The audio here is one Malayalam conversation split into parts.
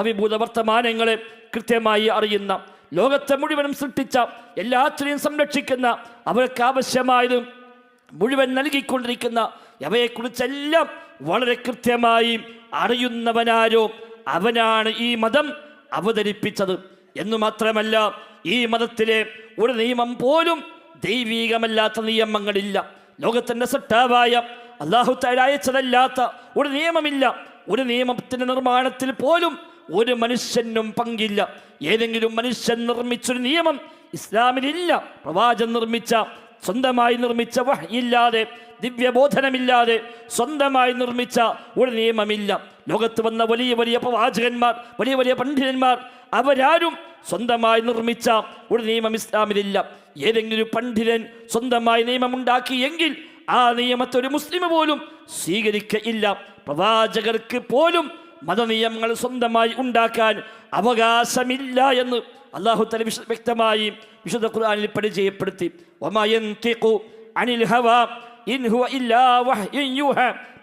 ഭാവിഭൂത വർത്തമാനങ്ങളെ കൃത്യമായി അറിയുന്ന ലോകത്തെ മുഴുവനും സൃഷ്ടിച്ച എല്ലാത്തിനെയും സംരക്ഷിക്കുന്ന അവർക്ക് ആവശ്യമായതും മുഴുവൻ നൽകിക്കൊണ്ടിരിക്കുന്ന അവയെക്കുറിച്ചെല്ലാം വളരെ കൃത്യമായി അറിയുന്നവനാരോ അവനാണ് ഈ മതം അവതരിപ്പിച്ചത്. എന്നു മാത്രമല്ല ഈ മതത്തിലെ ഒരു നിയമം പോലും ദൈവീകമല്ലാത്ത നിയമങ്ങളില്ല. ലോകത്തിന്റെ സട്ടാവായ അള്ളാഹു തരായച്ചതല്ലാത്ത ഒരു നിയമമില്ല. ഒരു നിയമത്തിന്റെ നിർമ്മാണത്തിൽ പോലും ഒരു മനുഷ്യനും പങ്കില്ല. ഏതെങ്കിലും മനുഷ്യൻ നിർമ്മിച്ചൊരു നിയമം ഇസ്ലാമിലില്ല. പ്രവാചൻ നിർമ്മിച്ച സ്വന്തമായി നിർമ്മിച്ച വഹ്യില്ലാതെ ദിവ്യബോധനമില്ലാതെ സ്വന്തമായി നിർമ്മിച്ച ഒരു നിയമമില്ല. ലോകത്ത് വന്ന വലിയ വലിയ പ്രവാചകന്മാർ വലിയ വലിയ പണ്ഡിതന്മാർ അവരാരും സ്വന്തമായി നിർമ്മിച്ച ഒരു നിയമം ഇസ്ലാമിലില്ല. ഏതെങ്കിലും പണ്ഡിതൻ സ്വന്തമായി നിയമമുണ്ടാക്കിയെങ്കിൽ ആ നിയമത്തെ ഒരു മുസ്ലിം പോലും സ്വീകരിക്കയില്ല പ്രവാചകർക്ക് പോലും മതനിയമങ്ങൾ സ്വന്തമായി ഉണ്ടാക്കാൻ അവകാശമില്ല എന്ന് അള്ളാഹു തല വിശ വ്യക്തമായി വിശുദ്ധ ഖുർആാനിൽ പരിചയപ്പെടുത്തി അനിൽ ഹവ.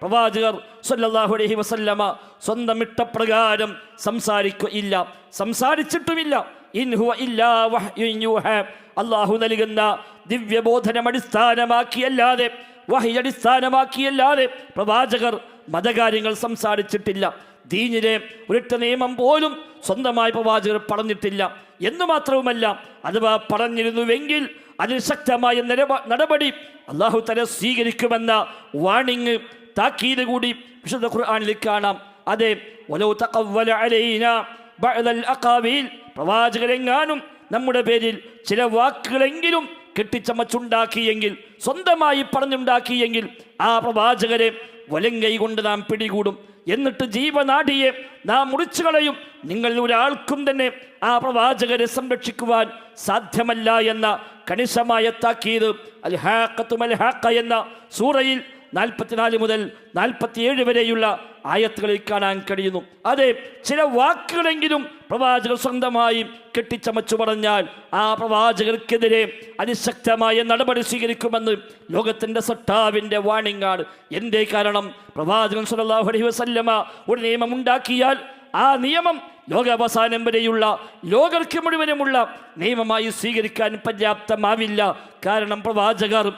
പ്രവാചകർ സല്ലല്ലാഹു അലൈഹി വസല്ലമ സ്വന്തം ഇഷ്ടപ്രകാരം സംസാരിക്കുകയില്ല സംസാരിച്ചിട്ടുമില്ല ഇൻ ഹുവ ഇല്ലാ വഹ്യുൻ യൂഹാ. അള്ളാഹു നൽകുന്ന ദിവ്യബോധനം അടിസ്ഥാനമാക്കിയല്ലാതെ വഹി അടിസ്ഥാനമാക്കിയല്ലാതെ പ്രവാചകർ മതകാര്യങ്ങൾ സംസാരിച്ചിട്ടില്ല. ദീനിലെ ഒരിട്ട നിയമം പോലും സ്വന്തമായി പ്രവാചകർ പറഞ്ഞിട്ടില്ല. എന്ന് മാത്രവുമല്ല അഥവാ പറഞ്ഞിരുന്നുവെങ്കിൽ അതിൽ ശക്തമായ നടപടി അള്ളാഹു തല സ്വീകരിക്കുമെന്ന വാണിങ് താക്കീത് കൂടി വിശുദ്ധ ഖുർആാനിൽ കാണാം. അതെ വലൗ തഖവ്വല അലൈനാ ബഅദൽ അഖാവീൽ പ്രവാചകരെങ്ങാനും നമ്മുടെ പേരിൽ ചില വാക്കുകളെങ്കിലും കെട്ടിച്ചമച്ചുണ്ടാക്കിയെങ്കിൽ സ്വന്തമായി പറഞ്ഞുണ്ടാക്കിയെങ്കിൽ ആ പ്രവാചകരെ വലങ്കൈ കൊണ്ട് നാം പിടികൂടും. എന്നിട്ട് ജീവനാടിയെ നാം മുറിച്ചു കളയും. നിങ്ങളിൽ ഒരാൾക്കും തന്നെ ആ പ്രവാചകരെ സംരക്ഷിക്കുവാൻ സാധ്യമല്ല എന്ന കണിശമായ താക്കീത് അൽഹാക്കത്തും അൽഹാക്ക എന്ന സൂറയിൽ നാൽപ്പത്തിനാല് മുതൽ നാൽപ്പത്തിയേഴ് വരെയുള്ള ആയത്തുകളിൽ കാണാൻ കഴിയുന്നു. അതെ ചില വാക്കുകളെങ്കിലും പ്രവാചകർ സ്വന്തമായി കെട്ടിച്ചമച്ചു പറഞ്ഞാൽ ആ പ്രവാചകർക്കെതിരെ അതിശക്തമായ നടപടി സ്വീകരിക്കുമെന്ന് ലോകത്തിന്റെ സട്ടാവിന്റെ വാണിംഗ് ആണ്. എന്തേ കാരണം? പ്രവാചകൻ സല്ലല്ലാഹു അലൈഹി വസല്ലമ ഒരു നിയമം ഉണ്ടാക്കിയാൽ ആ നിയമം ലോകാവസാനം വരെയുള്ള ലോകർക്ക് മുഴുവനുമുള്ള നിയമമായി സ്വീകരിക്കാൻ പര്യാപ്തമാവില്ല. കാരണം പ്രവാചകർ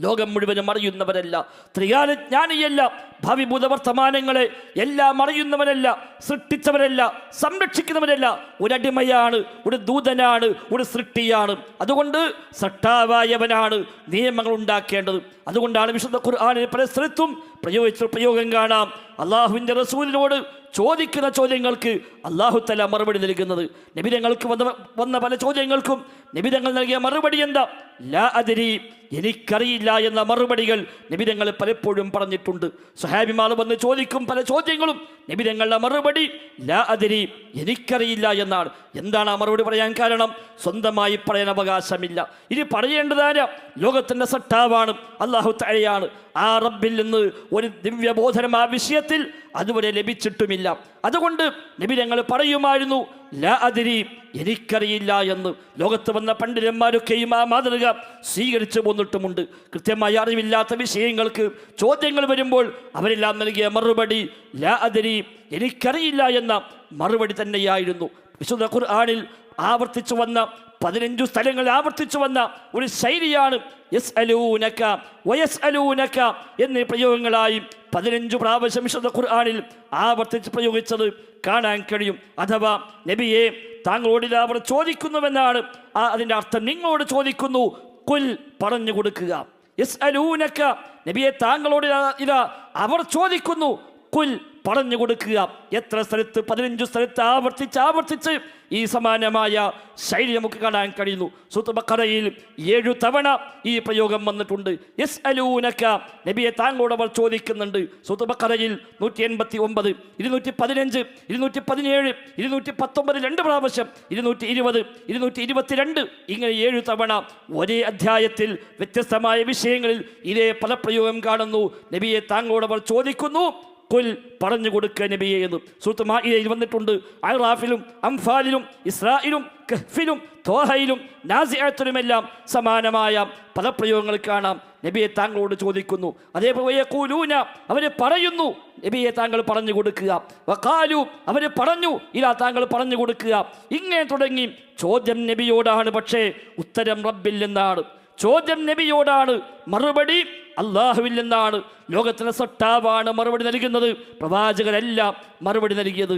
ലോകം മുഴുവനും അറിയുന്നവരല്ല ത്രികാലജ്ഞാനിയല്ല ഭാവി ഭൂതവർത്തമാനങ്ങളെ എല്ലാം അറിയുന്നവരല്ല സൃഷ്ടിച്ചവരല്ല സംരക്ഷിക്കുന്നവരല്ല. ഒരടിമയാണ് ഒരു ദൂതനാണ് ഒരു സൃഷ്ടിയാണ്. അതുകൊണ്ട് സട്ടാവായവനാണ് നിയമങ്ങൾ ഉണ്ടാക്കേണ്ടത്. അതുകൊണ്ടാണ് വിശുദ്ധ ഖുർആാനിൽ പല സ്ഥലത്തും പ്രയോഗിച്ച പ്രയോഗം കാണാം. അള്ളാഹുവിന്റെ റസൂലിനോട് ചോദിക്കുന്ന ചോദ്യങ്ങൾക്ക് അള്ളാഹു തല മറുപടി നൽകുന്നത്. നബിതങ്ങൾക്ക് വന്ന വന്ന പല ചോദ്യങ്ങൾക്കും നബിതങ്ങൾ നൽകിയ മറുപടി എന്താ? ലാ അതിരി എനിക്കറിയില്ല എന്ന മറുപടികൾ നിബിതങ്ങൾ പലപ്പോഴും പറഞ്ഞിട്ടുണ്ട്. സുഹാബിമാൾ വന്ന് ചോദിക്കും പല ചോദ്യങ്ങളും നബിതങ്ങളുടെ മറുപടി ലാ അതിരി എനിക്കറിയില്ല എന്നാണ്. എന്താണ് ആ മറുപടി പറയാൻ കാരണം? സ്വന്തമായി പറയാൻ അവകാശമില്ല. ഇനി പറയേണ്ടതാര ലോകത്തിന്റെ സട്ടാവാണ്. അള്ളാഹു താഴെയാണ് ആ റബ്ബിൽ നിന്ന് ഒരു ദിവ്യബോധനം ആ വിഷയത്തിൽ അതുവരെ ലഭിച്ചിട്ടുമില്ല. അതുകൊണ്ട് നബി ഞങ്ങൾ പറയുമായിരുന്നു ലാ അതിരി എനിക്കറിയില്ല എന്ന്. ലോകത്ത് വന്ന പണ്ഡിതന്മാരൊക്കെയും ആ മാതൃക സ്വീകരിച്ചു പോന്നിട്ടുമുണ്ട്. കൃത്യമായി അറിവില്ലാത്ത വിഷയങ്ങൾക്ക് ചോദ്യങ്ങൾ വരുമ്പോൾ അവരെല്ലാം നൽകിയ മറുപടി ലാ അതിരി എനിക്കറിയില്ല എന്ന മറുപടി തന്നെയായിരുന്നു. വിശുദ്ധ ഖുർആനിൽ ആവർത്തിച്ചു വന്ന പതിനഞ്ചു സ്ഥലങ്ങളിൽ ആവർത്തിച്ചു വന്ന ഒരു ശൈലിയാണ് എസ് അലൂനക്ക വയസ് അലൂനക്ക എന്നീ പ്രയോഗങ്ങളായി പതിനഞ്ചു പ്രാവശ്യം വിശുദ്ധ ഖുർആാനിൽ ആവർത്തിച്ച് പ്രയോഗിച്ചത് കാണാൻ കഴിയും. അഥവാ നബിയെ താങ്കളോട് അവർ ചോദിക്കുന്നുവെന്നാണ് അതിന്റെ അർത്ഥം. നിങ്ങളോട് ചോദിക്കുന്നു കുൽ പറഞ്ഞു കൊടുക്കുക. എസ് അലൂനക്ക നബിയെ താങ്കളോട് ഇതാ അവർ ചോദിക്കുന്നു കുൽ പറഞ്ഞു കൊടുക്കുക. എത്ര സ്ഥലത്ത്? പതിനഞ്ച് സ്ഥലത്ത് ആവർത്തിച്ച് ആവർത്തിച്ച് ഈ സമാനമായ ശൈലി നമുക്ക് കാണാൻ കഴിയുന്നു. സുത്തുബക്കറയിൽ ഏഴു തവണ ഈ പ്രയോഗം വന്നിട്ടുണ്ട്. എസ് അലൂനക്ക നബിയെ താങ്കളോട് അവർ ചോദിക്കുന്നുണ്ട്. സുത്തുബക്കറയിൽ നൂറ്റി എൺപത്തി ഒമ്പത് ഇരുന്നൂറ്റി പതിനഞ്ച് ഇരുന്നൂറ്റി പതിനേഴ് ഇരുന്നൂറ്റി പത്തൊമ്പത് രണ്ട് പ്രാവശ്യം ഇരുന്നൂറ്റി ഇരുപത് ഇരുന്നൂറ്റി ഇരുപത്തിരണ്ട് ഇങ്ങനെ ഏഴു തവണ ഒരേ അധ്യായത്തിൽ വ്യത്യസ്തമായ വിഷയങ്ങളിൽ ഇതേ പദപ്രയോഗം കാണുന്നു. നബിയെ താങ്കളോട് അവർ ചോദിക്കുന്നു. കുൽ പറഞ്ഞു കൊടുക്കുക നബിയെ എന്ന്. സുഹൃത്ത് മായിയിൽ വന്നിട്ടുണ്ട്. അറാഫിലും അംഫാലിലും ഇസ്രായിലും കഹ്ഫിലും തോഹയിലും നാസിയാത്തിലുമെല്ലാം സമാനമായ പദപ്രയോഗങ്ങൾ കാണാം. നബിയെ താങ്കളോട് ചോദിക്കുന്നു. അതേപോലെ കൂലൂന അവർ പറയുന്നു നബിയെ താങ്കൾ പറഞ്ഞു കൊടുക്കുക. വക്കാലു അവർ പറഞ്ഞു ഇല്ല താങ്കൾ പറഞ്ഞു കൊടുക്കുക. ഇങ്ങനെ തുടങ്ങി ചോദ്യം നബിയോടാണ്. പക്ഷേ ഉത്തരം റബ്ബിൽ നിന്നാണ്. ചോദ്യം നബിയോടാണ്. മറുപടി അള്ളാഹുവിൽ നിന്നാണ് ലോകത്തിലെ സട്ടാവാണ് മറുപടി നൽകുന്നത്. പ്രവാചകരെല്ലാം മറുപടി നൽകിയത്.